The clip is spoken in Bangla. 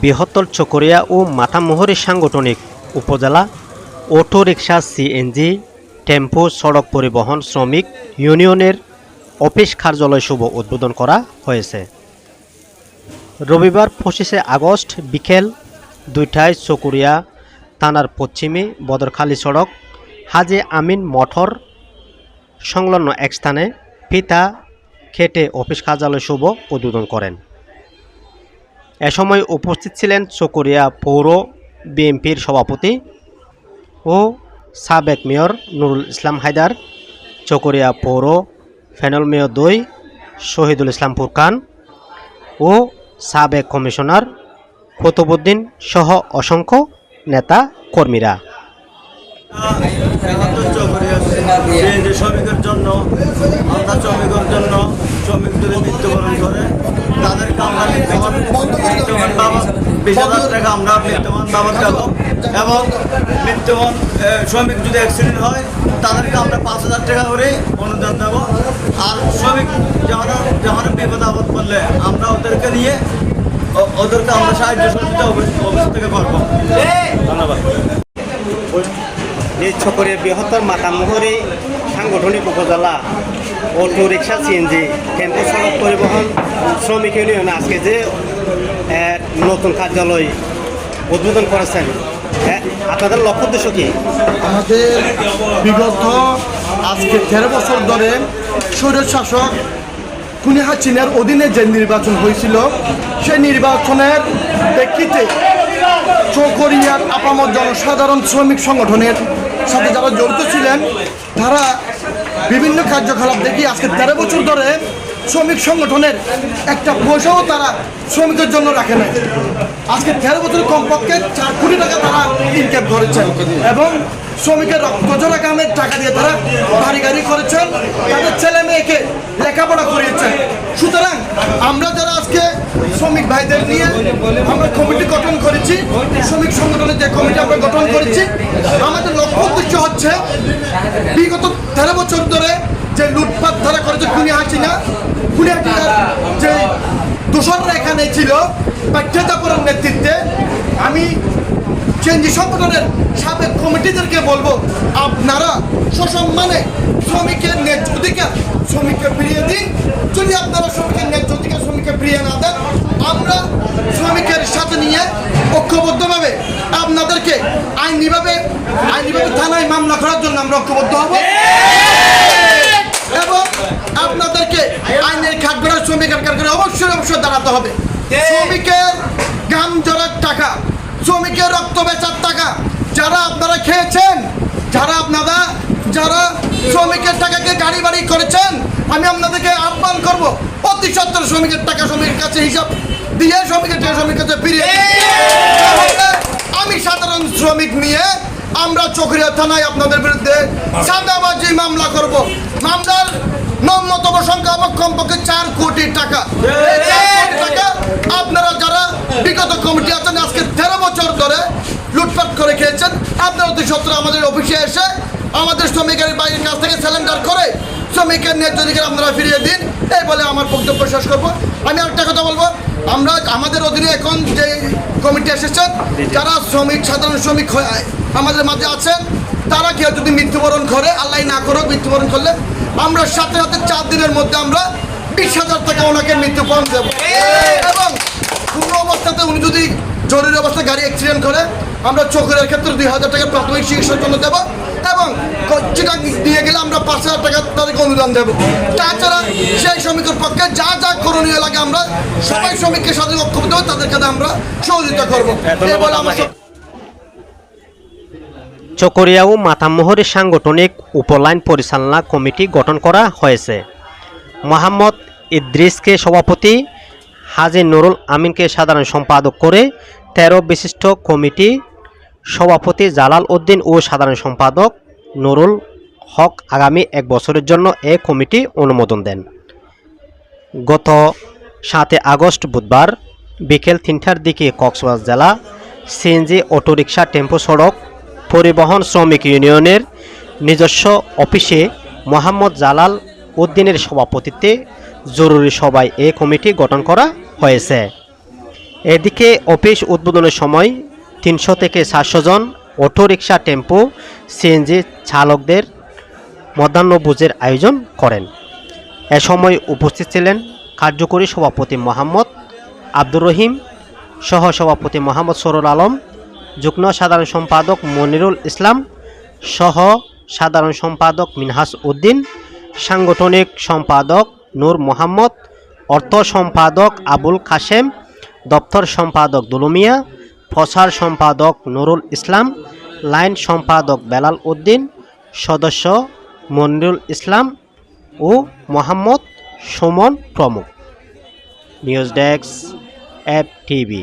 বৃহত্তর চকরিয়া ও মাথামোহরী সাংগঠনিক উপজেলা অটো রিক্সা সিএনজি টেম্পো, সড়ক পরিবহন, শ্রমিক ইউনিয়নের অফিস কার্যালয় শুভ উদ্বোধন করা হয়েছে। রবিবার পঁচিশে আগস্ট বিকেল দুইটায় চকুরিয়া থানার পশ্চিমে বদরখালী সড়ক, হাজে আমিন মঠর সংলগ্ন এক স্থানে ফিতা খেটে অফিস কার্যালয় শুভ উদ্বোধন করেন। এ সময় উপস্থিত ছিলেন চকরিয়া পৌর বিএনপির সভাপতি ও সাবেক মেয়র নুরুল ইসলাম হায়দার, চকরিয়া পৌর ফেনল মেয়র দুই শহীদুল ইসলাম ফুরকান ও সাবেক কমিশনার কতুবুদ্দিন সহ অসংখ্য নেতা কর্মীরা। শ্রমিকের জন্য আমরা শ্রমিকের জন্য শ্রমিক যদি মৃত্যুবরণ করে, তাদেরকে আমরা মৃত্যুবরণ বাবদ বিশ হাজার টাকা আমরা মৃত্যুবরণ বাবদ দেবো এবং মৃত্যুবরণ শ্রমিক যদি অ্যাক্সিডেন্ট হয়, তাদেরকে আমরা পাঁচ হাজার টাকা করে অনুদান দেবো। আর শ্রমিক যারা যারা বিপদ আপদ করলে আমরা ওদেরকে নিয়ে ওদেরকে আমরা সাহায্য সহযোগিতা অফিস থেকে করব। ধন্যবাদ। এই ছকরের বৃহত্তর মাতামোহরি সাংগঠনিক উপজেলা, অটো রিক্সা সিএনজি টেম্পো সড়ক পরিবহন শ্রমিক ইউনিয়ন, আজকে যে নতুন কার্যালয় উদ্বোধন করেছেন আপনাদের লক্ষ্য উদ্দেশ্য কি? আমাদের বিগত আজকে তেরো বছর ধরে স্বৈর শাসক খুনি হাসিনার অধীনে যে নির্বাচন হয়েছিল, সেই নির্বাচনের প্রেক্ষিতে চৌকরিয়ার আপামত জনসাধারণ শ্রমিক সংগঠনের সাথে যারা জড়িত ছিলেন, তারা বিভিন্ন কার্যকলাপ দেখি আজকে তেরো বছর ধরে শ্রমিক সংগঠনের একটা পয়সাও তারা শ্রমিকের জন্য রাখে নাই। আজকে তেরো বছর কমপক্ষে চার কোটি টাকা তারা ইনকাম করেছেন এবং শ্রমিকের রক্তজোড়া কামের টাকা দিয়ে তারা বাড়ি গাড়ি করেছেন, তাদের ছেলে মেয়েকে লেখাপড়া করিয়েছেন। সুতরাং আমরা যারা আজকে শ্রমিক ভাইদের নিয়ে আমরা কমিটি গঠন করেছি, শ্রমিক সংগঠনের যে কমিটি আমরা গঠন করেছি, আমাদের হচ্ছে বিগত তেরো বছর ধরে যে লুটপাট ধারা করেছে খুনি হাসিনা খুনি হাসিনার যে দোসররা এখানে ছিল পাঠ্যতাপুরের নেতৃত্বে, আমি চেঞ্জি সংগঠনের সাবেক কমিটিদেরকে বলব, আপনারা সসম্মানে শ্রমিকের ন্যায্য অধিকার, শ্রমিককে ফিরিয়ে দিন। যদি আপনারা শ্রমিকের ন্যায্য অধিকার শ্রমিককে ফিরিয়ে না দেন আমরা শ্রমিকের সাথে নিয়ে ঐক্যবদ্ধভাবে আপনাদেরকে আইনিভাবে আইনিভাবে থানায় মামলা করার জন্য আমরা ঐক্যবদ্ধ হব। এবং আপনাদেরকে আইনের খাটগড়ার শ্রমিকের কারখানে অবশ্যই অবশ্যই দাঁড়াতে হবে। শ্রমিকের গাম জড়ার টাকা, শ্রমিকের রক্ত বেচার টাকা যারা আপনারা খেয়েছেন, যারা আপনারা, যারা শ্রমিকের টাকাকে গাড়ি বাড়ি করেছেন, আমি আপনাদেরকে আহ্বান করব অতি সত্তর শ্রমিকের টাকা শ্রমিকের কাছে হিসাব দিয়ে শ্রমিকের টাকা শ্রমিকের কাছে ফিরিয়ে আমি সাধারণ শ্রমিক নিয়ে আমরা চকরিয়া থানায় আপনাদের বিরুদ্ধে চাঁদাবাজি মামলা করব। মামলার ন্যূনতম সংখ্যা কমপক্ষে চার কোটি টাকা। টাকা আপনারা যারা বিগত কমিটি আছেন আজকে তেরো বছর ধরে লুটপাট করে খেয়েছেন আপনারা অতি সত্তর আমাদের অফিসে এসে আমাদের শ্রমিকের বাইরের কাছ থেকে স্যালেন্ডার করে শ্রমিকের ন্যায্য অধিকার আপনারা ফিরিয়ে দিন। এই বলে আমার বক্তব্য শেষ করব। আমি একটা কথা বলব। আমরা আমাদের অধীনে এখন যে কমিটি এসেছেন যারা শ্রমিক সাধারণ শ্রমিক আমাদের মাঝে আছেন তারা কেউ যদি মৃত্যুবরণ করে আল্লাহ না করুক মৃত্যুবরণ করলে আমরা সাথে সাথে চার দিনের মধ্যে আমরা বিশ হাজার টাকা ওনাকে মৃত্যুবরণ দেবো। এবং কোনো অবস্থাতে উনি যদি জরুরি অবস্থায় গাড়ি অ্যাক্সিডেন্ট করে আমরা চোখের ক্ষেত্রে দুই হাজার টাকা প্রাথমিক চিকিৎসার জন্য দেবো এবং যেটা দিয়ে গেলে আমরা পাঁচ হাজার টাকা তাদেরকে অনুদান দেবো। তাছাড়া সেই শ্রমিকের পক্ষে যা যা করণীয় লাগে আমরা সবাই শ্রমিককে সাথে ঐক্যবদ্ধ দেবো তাদের কাছে আমরা সহযোগিতা করব। এই বলে আমার চকরিয়া ও মাতামোহরি সাংগঠনিক উপলাইন পরিচালনা কমিটি গঠন করা হয়েছে। মোহাম্মদ ইদ্রিসকে সভাপতি হাজি নুরুল আমিনকে সাধারণ সম্পাদক করে তেরো বিশিষ্ট কমিটি সভাপতি জালাল উদ্দিন ও সাধারণ সম্পাদক নুরুল হক আগামী এক বছরের জন্য এ কমিটি অনুমোদন দেন। গত সাতই আগস্ট বুধবার বিকেল তিনটার দিকে কক্সবাজার জেলা সিএনজি অটোরিকশা টেম্পো সড়ক পরিবহন শ্রমিক ইউনিয়নের নিজস্ব অফিসে মোহাম্মদ জালাল উদ্দিনের সভাপতিত্বে জরুরি সভায় এ কমিটি গঠন করা হয়েছে। এদিকে অফিস উদ্বোধনের সময় তিনশো থেকে সাতশো জন অটোরিকশা টেম্পো সিএনজি চালকদের মধ্যাহ্নভোজের আয়োজন করেন। এ সময় উপস্থিত ছিলেন কার্যকরী সভাপতি মোহাম্মদ আব্দুর রহিম সহ সভাপতি মোহাম্মদ সরুল আলম, যুগ্ম সাধারণ সম্পাদক মনিরুল ইসলাম সহ সাধারণ সম্পাদক মিনহাস উদ্দিন, সাংগঠনিক সম্পাদক নূর মোহাম্মদ, অর্থ সম্পাদক আবুল কাশেম, দপ্তর সম্পাদক দুলুমিয়া প্রচার সম্পাদক নুরুল ইসলাম, লাইন সম্পাদক বেলাল উদ্দিন, সদস্য মনিরুল ইসলাম ও মোহাম্মদ সুমন প্রমুখ। News desk app TV.